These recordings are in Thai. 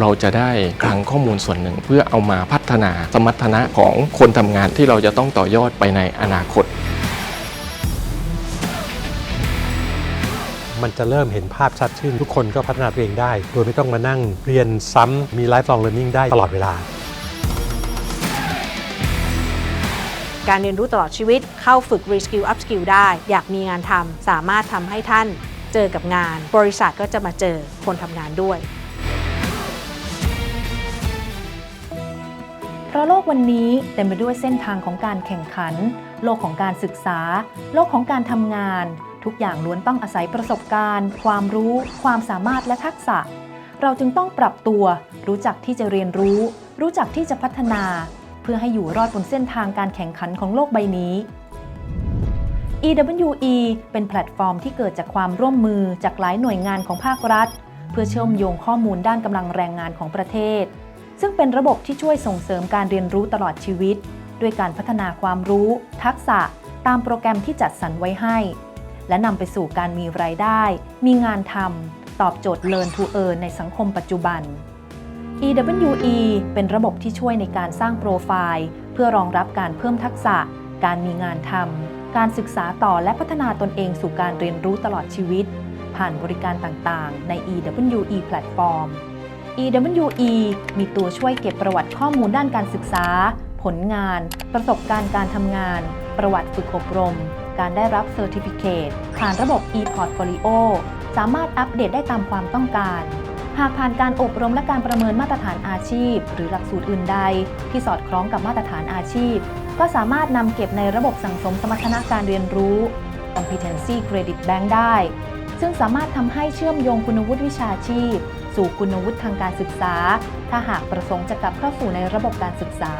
เราจะได้คลังข้อมูลส่วนหนึ่ง เพื่อเอามาพัฒนาสมรรถนะของคนทำงานที่เราจะต้องต่อยอดไปในอนาคต มันจะเริ่มเห็นภาพชัดขึ้นทุกคนก็พัฒนาตัวเองได้ โดยไม่ต้องมานั่งเรียนซ้ำมี lifelong learning ได้ตลอดเวลา การเรียนรู้ตลอดชีวิตเข้าฝึก Reskill Upskill ได้ อยากมีงานทำสามารถทำให้ท่านเจอกับงาน บริษัทก็จะมาเจอคนทำงานด้วย เพราะโลกวันนี้เต็มไปด้วยเส้นทางของการแข่งขัน โลกของการศึกษา โลกของการทำงาน ทุกอย่างล้วนต้องอาศัยประสบการณ์ ความรู้ ความสามารถและทักษะ เราจึงต้องปรับตัว รู้จักที่จะเรียนรู้ รู้จักที่จะพัฒนา เพื่อให้อยู่รอดบนเส้นทางการแข่งขันของโลกใบนี้ EWE เป็นแพลตฟอร์มที่เกิดจากความร่วมมือจากหลายหน่วยงานของภาครัฐ เพื่อเชื่อมโยงข้อมูลด้านกำลังแรงงานของประเทศ ซึ่งเป็นระบบที่ช่วยส่งเสริมการเรียนรู้ตลอดชีวิต ด้วยการพัฒนาความรู้ ทักษะ ตามโปรแกรมที่จัดสรรไว้ให้ และนำไปสู่การมีรายได้ มีงานทำตอบโจทย์ Learn to Earn ในสังคมปัจจุบัน EWE เป็นระบบที่ช่วยในการสร้างโปรไฟล์ เพื่อรองรับการเพิ่มทักษะ การมีงานทำการศึกษาต่อและพัฒนาตนเองสู่การเรียนรู้ตลอดชีวิต ผ่านบริการต่างๆ ใน EWE แพลตฟอร์ม EWE มีตัวช่วยเก็บประวัติข้อมูลด้านการศึกษา ผลงาน ประสบการณ์การทำงาน ประวัติฝึกอบรม การได้รับเซอร์ติฟิเคตผ่านระบบ e-portfolio สามารถอัปเดตได้ตามความต้องการ หากผ่านการอบรมและการประเมินมาตรฐานอาชีพ หรือหลักสูตรอื่นใด ที่สอดคล้องกับมาตรฐานอาชีพ ก็สามารถนำเก็บในระบบสั่งสมสมรรถนะการเรียนรู้ Competency Credit Bank ได้ ซึ่งสามารถทำให้เชื่อมโยงคุณวุฒิวิชาชีพ สู่คุณวุฒิทางการศึกษา ถ้าหากประสงค์จะกลับเข้าสู่ในระบบการศึกษา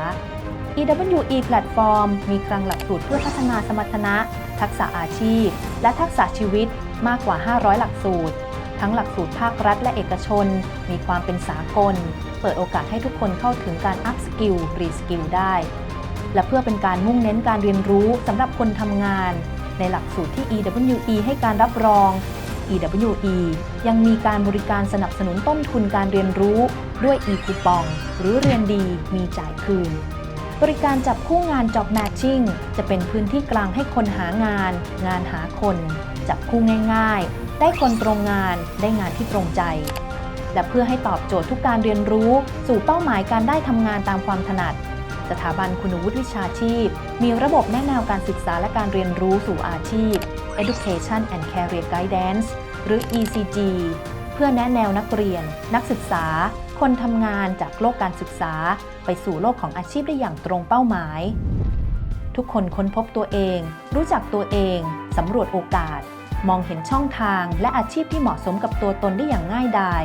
EWE Platform มีคลังหลักสูตรเพื่อพัฒนาสมรรถนะ ทักษะอาชีพ และทักษะชีวิตมากกว่า 500 หลักสูตร ทั้งหลักสูตรภาครัฐและเอกชน มีความเป็นสากล เปิดโอกาสให้ทุกคนเข้าถึงการอัพสกิลรีสกิลได้ และเพื่อเป็นการมุ่งเน้นการเรียนรู้สำหรับคนทำงาน ในหลักสูตรที่ EWE ให้การรับรอง EWE ยังมีการบริการสนับสนุนต้นทุนการเรียนรู้ด้วย e คูปองหรือเรียนดีมีจ่ายคืน บริการจับคู่งาน Job Matching จะเป็นพื้นที่กลางให้คนหางาน งานหาคน จับคู่ง่าย ๆ ได้คนตรงงานได้งานที่ตรงใจ และเพื่อให้ตอบโจทย์ทุกการเรียนรู้ สู่เป้าหมายการได้ทำงานตามความถนัด สถาบันคุณวุฒิวิชาชีพ มีระบบแนะแนวการศึกษาและการเรียนรู้สู่อาชีพ Education and Career Guidance หรือ ECG เพื่อแนะแนวนักเรียน นักศึกษา คนทำงานจากโลกการศึกษา ไปสู่โลกของอาชีพได้อย่างตรงเป้าหมาย ทุกคนค้นพบตัวเอง รู้จักตัวเองสำรวจโอกาส มองเห็นช่องทางและอาชีพที่เหมาะสมกับตัวตนได้อย่างง่ายดาย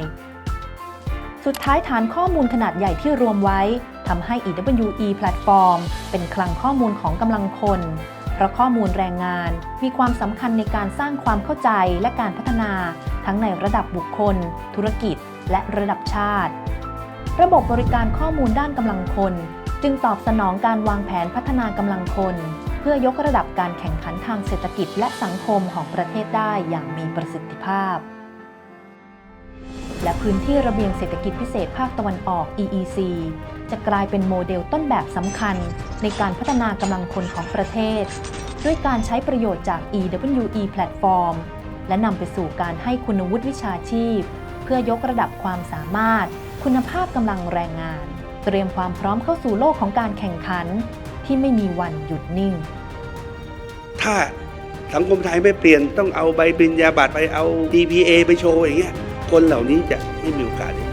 สุดท้ายฐานข้อมูลขนาดใหญ่ที่รวมไว้ ทำให้ EWE Platform เป็นคลังข้อมูลของกำลังคน เพราะข้อมูลแรงงานมีความสำคัญในการสร้างความเข้าใจและการพัฒนา ทั้งในระดับบุคคล ธุรกิจ และระดับชาติ ระบบบริการข้อมูลด้านกำลังคน จึงตอบสนองการวางแผนพัฒนากำลังคน เพื่อยกระดับการแข่งขันทางเศรษฐกิจและสังคมของประเทศได้อย่างมีประสิทธิภาพ และพื้นที่ระเบียงเศรษฐกิจพิเศษภาคตะวันออก EEC จะกลายเป็นโมเดลต้นแบบสำคัญ ในการพัฒนากำลังคนของประเทศ ด้วยการใช้ประโยชน์จาก EWE Platform และนำไปสู่การให้คุณวุฒิวิชาชีพ เพื่อยกระดับความสามารถ คุณภาพกำลังแรงงาน เตรียมความพร้อมเข้าสู่โลกของการแข่งขัน ที่ไม่มีวันหยุดนิ่ง ถ้าสังคมไทยไม่เปลี่ยนต้องเอาใบปริญญาบัตรไปเอา DPA ไปโชว์อย่างเงี้ย คนเหล่านี้จะไม่มีโอกาสได้